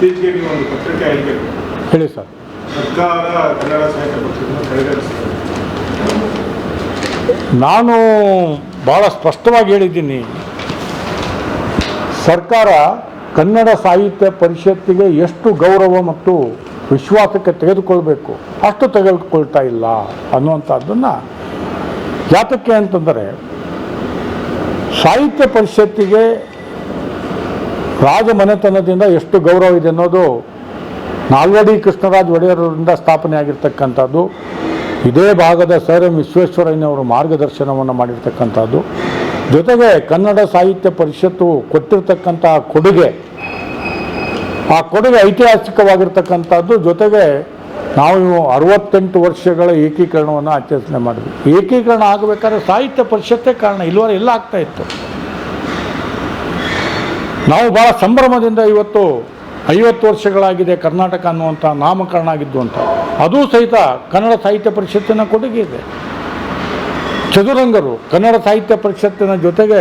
ಇತ್ತೀಚೆಗೆ ನೀವು ಒಂದು ಪತ್ರಿಕೆ ಹೇಳಬೇಕು ಹೇಳಿ ಸರ್. ಸರ್ಕಾರ ಕನ್ನಡ ಸಾಹಿತ್ಯ ನಾನು ಭಾಳ ಸ್ಪಷ್ಟವಾಗಿ ಹೇಳಿದ್ದೀನಿ. ಸರ್ಕಾರ ಕನ್ನಡ ಸಾಹಿತ್ಯ ಪರಿಷತ್ತಿಗೆ ಎಷ್ಟು ಗೌರವ ಮತ್ತು ವಿಶ್ವಾಸಕ್ಕೆ ತೆಗೆದುಕೊಳ್ಬೇಕು ಅಷ್ಟು ತೆಗೆದುಕೊಳ್ತಾ ಇಲ್ಲ ಅನ್ನುವಂಥದ್ದನ್ನು ಯಾತಕ್ಕೆ ಅಂತಂದರೆ ಸಾಹಿತ್ಯ ಪರಿಷತ್ತಿಗೆ ರಾಜಮನೆತನದಿಂದ ಎಷ್ಟು ಗೌರವ ಇದೆ ಅನ್ನೋದು ನಾಲ್ವಡಿ ಕೃಷ್ಣರಾಜ ಒಡೆಯರಿಂದ ಸ್ಥಾಪನೆ ಆಗಿರ್ತಕ್ಕಂಥದ್ದು. ಇದೇ ಭಾಗದ ಸರ್ ಎಂ ವಿಶ್ವೇಶ್ವರಯ್ಯನವರು ಮಾರ್ಗದರ್ಶನವನ್ನು ಮಾಡಿರ್ತಕ್ಕಂಥದ್ದು. ಜೊತೆಗೆ ಕನ್ನಡ ಸಾಹಿತ್ಯ ಪರಿಷತ್ತು ಕೊಟ್ಟಿರ್ತಕ್ಕಂಥ ಕೊಡುಗೆ, ಆ ಕೊಡುಗೆ ಐತಿಹಾಸಿಕವಾಗಿರ್ತಕ್ಕಂಥದ್ದು. ಜೊತೆಗೆ ನಾವು ಅರವತ್ತೆಂಟು ವರ್ಷಗಳ ಏಕೀಕರಣವನ್ನು ಆಚರಣೆ ಮಾಡಿದ್ವಿ. ಏಕೀಕರಣ ಆಗಬೇಕಾದ್ರೆ ಸಾಹಿತ್ಯ ಪರಿಷತ್ತೇ ಕಾರಣ. ಇಲ್ಲವರೆ ಎಲ್ಲ ಆಗ್ತಾ ಇತ್ತು. ನಾವು ಭಾಳ ಸಂಭ್ರಮದಿಂದ ಇವತ್ತು ಐವತ್ತು ವರ್ಷಗಳಾಗಿದೆ ಕರ್ನಾಟಕ ಅನ್ನುವಂಥ ನಾಮಕರಣ ಆಗಿದ್ದು ಅಂತ. ಅದೂ ಸಹಿತ ಕನ್ನಡ ಸಾಹಿತ್ಯ ಪರಿಷತ್ತಿನ ಕೊಡುಗೆ ಇದೆ. ಚದುರಂಗರು ಕನ್ನಡ ಸಾಹಿತ್ಯ ಪರಿಷತ್ತಿನ ಜೊತೆಗೆ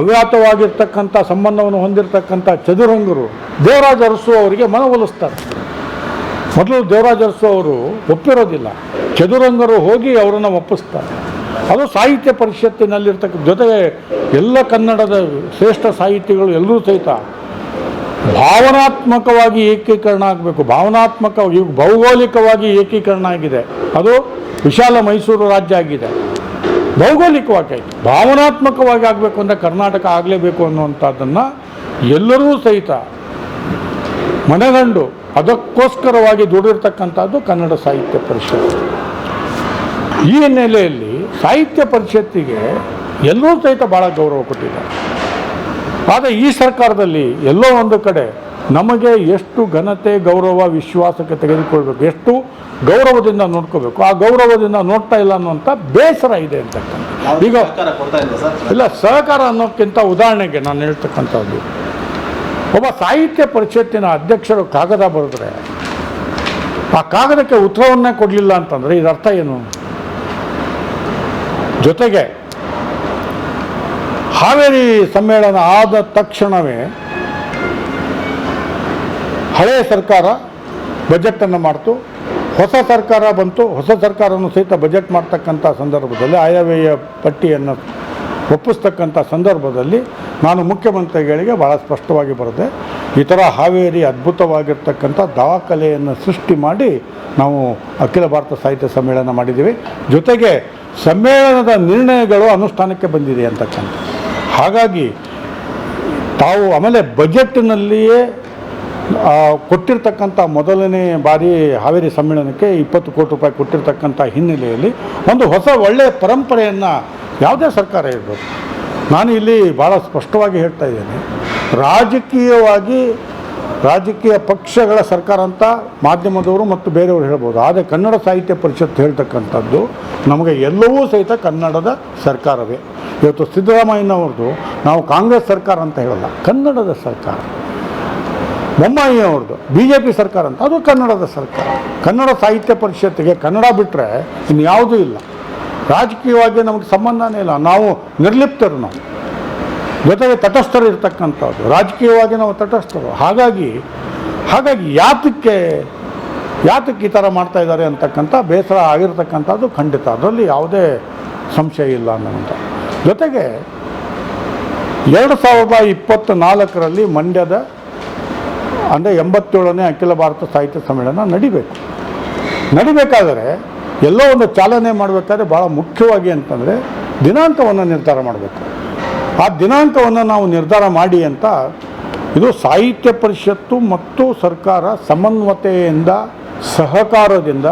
ಅವ್ಯಾತವಾಗಿರ್ತಕ್ಕಂಥ ಸಂಬಂಧವನ್ನು ಹೊಂದಿರತಕ್ಕಂಥ ಚದುರಂಗರು ದೇವರಾಜ ಅರಸು ಅವರಿಗೆ ಮನವೊಲಿಸ್ತಾರೆ ಮೊದಲು ದೇವರಾಜ ಅರಸು ಅವರು ಒಪ್ಪಿರೋದಿಲ್ಲ. ಚದುರಂಗರು ಹೋಗಿ ಅವರನ್ನು ಒಪ್ಪಿಸ್ತಾರೆ. ಅದು ಸಾಹಿತ್ಯ ಪರಿಷತ್ತಿನಲ್ಲಿರ್ತಕ್ಕ ಜೊತೆಗೆ ಎಲ್ಲ ಕನ್ನಡದ ಶ್ರೇಷ್ಠ ಸಾಹಿತಿಗಳು ಎಲ್ಲರೂ ಸಹಿತ ಭಾವನಾತ್ಮಕವಾಗಿ ಏಕೀಕರಣ ಆಗಬೇಕು. ಭಾವನಾತ್ಮಕ, ಈಗ ಭೌಗೋಳಿಕವಾಗಿ ಏಕೀಕರಣ ಆಗಿದೆ. ಅದು ವಿಶಾಲ ಮೈಸೂರು ರಾಜ್ಯ ಆಗಿದೆ. ಭೌಗೋಳಿಕವಾಗಿ ಭಾವನಾತ್ಮಕವಾಗಿ ಆಗಬೇಕು ಅಂದರೆ ಕರ್ನಾಟಕ ಆಗಲೇಬೇಕು ಅನ್ನುವಂಥದ್ದನ್ನು ಎಲ್ಲರೂ ಸಹಿತ ಮನೆಗಂಡು ಅದಕ್ಕೋಸ್ಕರವಾಗಿ ದುಡಿರ್ತಕ್ಕಂಥದ್ದು ಕನ್ನಡ ಸಾಹಿತ್ಯ ಪರಿಷತ್ ಈ ಹಿನ್ನೆಲೆಯಲ್ಲಿ ಸಾಹಿತ್ಯ ಪರಿಷತ್ತಿಗೆ ಎಲ್ಲರೂ ಸಹಿತ ಭಾಳ ಗೌರವ ಕೊಟ್ಟಿದ್ದಾರೆ. ಆದರೆ ಈ ಸರ್ಕಾರದಲ್ಲಿ ಎಲ್ಲೋ ಒಂದು ಕಡೆ ನಮಗೆ ಎಷ್ಟು ಘನತೆ ಗೌರವ ವಿಶ್ವಾಸಕ್ಕೆ ತೆಗೆದುಕೊಳ್ಬೇಕು ಎಷ್ಟು ಗೌರವದಿಂದ ನೋಡ್ಕೋಬೇಕು ಆ ಗೌರವದಿಂದ ನೋಡ್ತಾ ಇಲ್ಲ ಅನ್ನುವಂಥ ಬೇಸರ ಇದೆ ಅಂತಕ್ಕಂಥ ಈಗ ಇಲ್ಲ ಸಹಕಾರ ಅನ್ನೋಕ್ಕಿಂತ ಉದಾಹರಣೆಗೆ ನಾನು ಹೇಳ್ತಕ್ಕಂಥದ್ದು ಒಬ್ಬ ಸಾಹಿತ್ಯ ಪರಿಷತ್ತಿನ ಅಧ್ಯಕ್ಷರು ಕಾಗದ ಬರೆದ್ರೆ ಆ ಕಾಗದಕ್ಕೆ ಉತ್ತರವನ್ನೇ ಕೊಡಲಿಲ್ಲ ಅಂತಂದರೆ ಇದರ್ಥ ಏನು? ಜೊತೆಗೆ ಹಾವೇರಿ ಸಮ್ಮೇಳನ ಆದ ತಕ್ಷಣವೇ ಹಳೆಯ ಸರ್ಕಾರ ಬಜೆಟನ್ನು ಮಾಡ್ತು. ಹೊಸ ಸರ್ಕಾರ ಬಂತು. ಹೊಸ ಸರ್ಕಾರವನ್ನು ಸಹಿತ ಬಜೆಟ್ ಮಾಡ್ತಕ್ಕಂಥ ಸಂದರ್ಭದಲ್ಲಿ, ಆಯವ್ಯಯ ಪಟ್ಟಿಯನ್ನು ಒಪ್ಪಿಸ್ತಕ್ಕಂಥ ಸಂದರ್ಭದಲ್ಲಿ ನಾನು ಮುಖ್ಯಮಂತ್ರಿಗಳಿಗೆ ಭಾಳ ಸ್ಪಷ್ಟವಾಗಿ ಬರುತ್ತೆ ಈ ಥರ ಹಾವೇರಿ ಅದ್ಭುತವಾಗಿರ್ತಕ್ಕಂಥ ದಾಖಲೆಯನ್ನು ಸೃಷ್ಟಿ ಮಾಡಿ ನಾವು ಅಖಿಲ ಭಾರತ ಸಾಹಿತ್ಯ ಸಮ್ಮೇಳನ ಮಾಡಿದ್ದೀವಿ. ಜೊತೆಗೆ ಸಮ್ಮೇಳನದ ನಿರ್ಣಯಗಳು ಅನುಷ್ಠಾನಕ್ಕೆ ಬಂದಿದೆ ಅಂತಕ್ಕಂಥ. ಹಾಗಾಗಿ ತಾವು ಆಮೇಲೆ ಬಜೆಟ್ನಲ್ಲಿಯೇ ಕೊಟ್ಟಿರ್ತಕ್ಕಂಥ ಮೊದಲನೇ ಬಾರಿ ಹಾವೇರಿ ಸಮ್ಮೇಳನಕ್ಕೆ ಇಪ್ಪತ್ತು ಕೋಟಿ ರೂಪಾಯಿ ಕೊಟ್ಟಿರ್ತಕ್ಕಂಥ ಹಿನ್ನೆಲೆಯಲ್ಲಿ ಒಂದು ಹೊಸ ಒಳ್ಳೆಯ ಪರಂಪರೆಯನ್ನು ಯಾವುದೇ ಸರ್ಕಾರ ಇರ್ಬೋದು. ನಾನು ಇಲ್ಲಿ ಭಾಳ ಸ್ಪಷ್ಟವಾಗಿ ಹೇಳ್ತಾ ಇದ್ದೇನೆ. ರಾಜಕೀಯವಾಗಿ ರಾಜಕೀಯ ಪಕ್ಷಗಳ ಸರ್ಕಾರ ಅಂತ ಮಾಧ್ಯಮದವರು ಮತ್ತು ಬೇರೆಯವರು ಹೇಳ್ಬೋದು. ಆದರೆ ಕನ್ನಡ ಸಾಹಿತ್ಯ ಪರಿಷತ್ ಹೇಳ್ತಕ್ಕಂಥದ್ದು ನಮಗೆ ಎಲ್ಲವೂ ಸಹಿತ ಕನ್ನಡದ ಸರ್ಕಾರವೇ. ಇವತ್ತು ಸಿದ್ದರಾಮಯ್ಯನವ್ರದ್ದು ನಾವು ಕಾಂಗ್ರೆಸ್ ಸರ್ಕಾರ ಅಂತ ಹೇಳಲ್ಲ, ಕನ್ನಡದ ಸರ್ಕಾರ. ಬೊಮ್ಮಾಯಿಯವ್ರದ್ದು ಬಿ ಜೆ ಪಿ ಸರ್ಕಾರ ಅಂತ, ಅದು ಕನ್ನಡದ ಸರ್ಕಾರ. ಕನ್ನಡ ಸಾಹಿತ್ಯ ಪರಿಷತ್ತಿಗೆ ಕನ್ನಡ ಬಿಟ್ಟರೆ ಇನ್ಯಾವುದೂ ಇಲ್ಲ. ರಾಜಕೀಯವಾಗಿ ನಮಗೆ ಸಂಬಂಧನೇ ಇಲ್ಲ. ನಾವು ನಿರ್ಲಿಪ್ತರು ನಾವು. ಜೊತೆಗೆ ತಟಸ್ಥರು ಇರತಕ್ಕಂಥದ್ದು ರಾಜಕೀಯವಾಗಿ ನಾವು ತಟಸ್ಥರು. ಹಾಗಾಗಿ ಹಾಗಾಗಿ ಯಾತಕ್ಕೆ ಯಾತಕ್ಕೆ ಈ ಥರ ಮಾಡ್ತಾ ಇದ್ದಾರೆ ಅಂತಕ್ಕಂಥ ಬೇಸರ ಆಗಿರ್ತಕ್ಕಂಥದ್ದು ಖಂಡಿತ. ಅದರಲ್ಲಿ ಯಾವುದೇ ಸಂಶಯ ಇಲ್ಲ ಅನ್ನೋಂಥ. ಜೊತೆಗೆ ಎರಡು ಸಾವಿರದ ಇಪ್ಪತ್ತ ನಾಲ್ಕರಲ್ಲಿ ಮಂಡ್ಯದ, ಅಂದರೆ ಎಂಬತ್ತೇಳನೇ ಅಖಿಲ ಭಾರತ ಸಾಹಿತ್ಯ ಸಮ್ಮೇಳನ ನಡಿಬೇಕು. ನಡಿಬೇಕಾದರೆ ಎಲ್ಲೋ ಒಂದು ಚಾಲನೆ ಮಾಡಬೇಕಾದ್ರೆ ಭಾಳ ಮುಖ್ಯವಾಗಿ ಅಂತಂದರೆ ದಿನಾಂಕವನ್ನು ನಿರ್ಧಾರ ಮಾಡಬೇಕು. ಆ ದಿನಾಂಕವನ್ನು ನಾವು ನಿರ್ಧಾರ ಮಾಡಿ ಅಂತ ಇದು ಸಾಹಿತ್ಯ ಪರಿಷತ್ತು ಮತ್ತು ಸರ್ಕಾರ ಸಮನ್ವತೆಯಿಂದ ಸಹಕಾರದಿಂದ,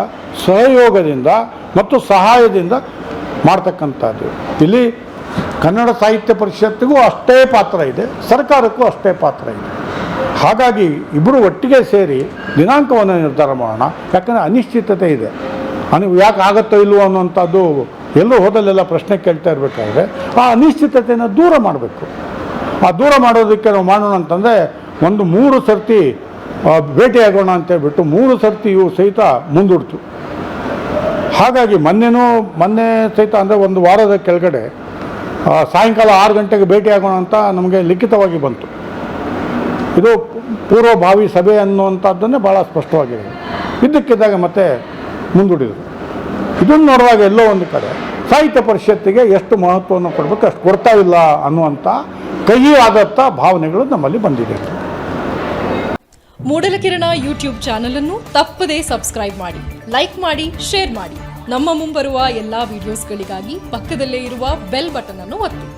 ಸಹಯೋಗದಿಂದ ಮತ್ತು ಸಹಾಯದಿಂದ ಮಾಡ್ತಕ್ಕಂಥದ್ದು. ಇಲ್ಲಿ ಕನ್ನಡ ಸಾಹಿತ್ಯ ಪರಿಷತ್ತಿಗೂ ಅಷ್ಟೇ ಪಾತ್ರ ಇದೆ, ಸರ್ಕಾರಕ್ಕೂ ಅಷ್ಟೇ ಪಾತ್ರ ಇದೆ. ಹಾಗಾಗಿ ಇಬ್ಬರು ಒಟ್ಟಿಗೆ ಸೇರಿ ದಿನಾಂಕವನ್ನು ನಿರ್ಧಾರ ಮಾಡೋಣ. ಯಾಕಂದರೆ ಅನಿಶ್ಚಿತತೆ ಇದೆ. ಅನು ಯಾಕೆ ಆಗುತ್ತೋ ಇಲ್ವೋ ಅನ್ನುವಂಥದ್ದು ಎಲ್ಲೋ ಹೋದಲ್ಲೆಲ್ಲ ಪ್ರಶ್ನೆ ಕೇಳ್ತಾ ಇರಬೇಕಾದ್ರೆ ಆ ಅನಿಶ್ಚಿತತೆಯನ್ನು ದೂರ ಮಾಡಬೇಕು. ಆ ದೂರ ಮಾಡೋದಕ್ಕೆ ನಾವು ಮಾಡೋಣ ಅಂತಂದರೆ ಒಂದು ಮೂರು ಸರ್ತಿ ಭೇಟಿಯಾಗೋಣ ಅಂತ ಹೇಳ್ಬಿಟ್ಟು ಮೂರು ಸರ್ತಿಯು ಸಹಿತ ಮುಂದೂಡ್ತು. ಹಾಗಾಗಿ ಮೊನ್ನೆನೂ, ಮೊನ್ನೆ ಸಹಿತ ಅಂದರೆ ಒಂದು ವಾರದ ಕೆಳಗಡೆ ಸಾಯಂಕಾಲ ಆರು ಗಂಟೆಗೆ ಭೇಟಿಯಾಗೋಣ ಅಂತ ನಮಗೆ ಲಿಖಿತವಾಗಿ ಬಂತು. ಇದು ಪೂರ್ವಭಾವಿ ಸಭೆ ಅನ್ನುವಂಥದ್ದನ್ನೇ ಭಾಳ ಸ್ಪಷ್ಟವಾಗಿದೆ. ಇದ್ದಕ್ಕಿದ್ದಾಗ ಮತ್ತೆ ಮುಂದೂಡಿದರು. ಇದನ್ನು ನೋಡುವಾಗ ಎಲ್ಲೋ ಒಂದು ಕಡೆ ಸಾಹಿತ್ಯ ಪರಿಷತ್ತಿಗೆ ಎಷ್ಟು ಮಹತ್ವವನ್ನು ಕೊಡಬೇಕು, ಅಷ್ಟು ಕೊಡ್ತಾ ಇಲ್ಲ ಅನ್ನುವಂಥ ಕಹಿ ಆದತ್ತ ಭಾವನೆಗಳು ನಮ್ಮಲ್ಲಿ ಬಂದಿದೆ. ಮೂಡಲಕಿರಣ ಯೂಟ್ಯೂಬ್ ಚಾನೆಲ್ ಅನ್ನು ತಪ್ಪದೇ ಸಬ್ಸ್ಕ್ರೈಬ್ ಮಾಡಿ, ಲೈಕ್ ಮಾಡಿ, ಶೇರ್ ಮಾಡಿ. ನಮ್ಮ ಮುಂಬರುವ ಎಲ್ಲಾ ವಿಡಿಯೋಸ್ಗಳಿಗಾಗಿ ಪಕ್ಕದಲ್ಲೇ ಇರುವ ಬೆಲ್ ಬಟನ್ ಅನ್ನು ಒತ್ತಿ.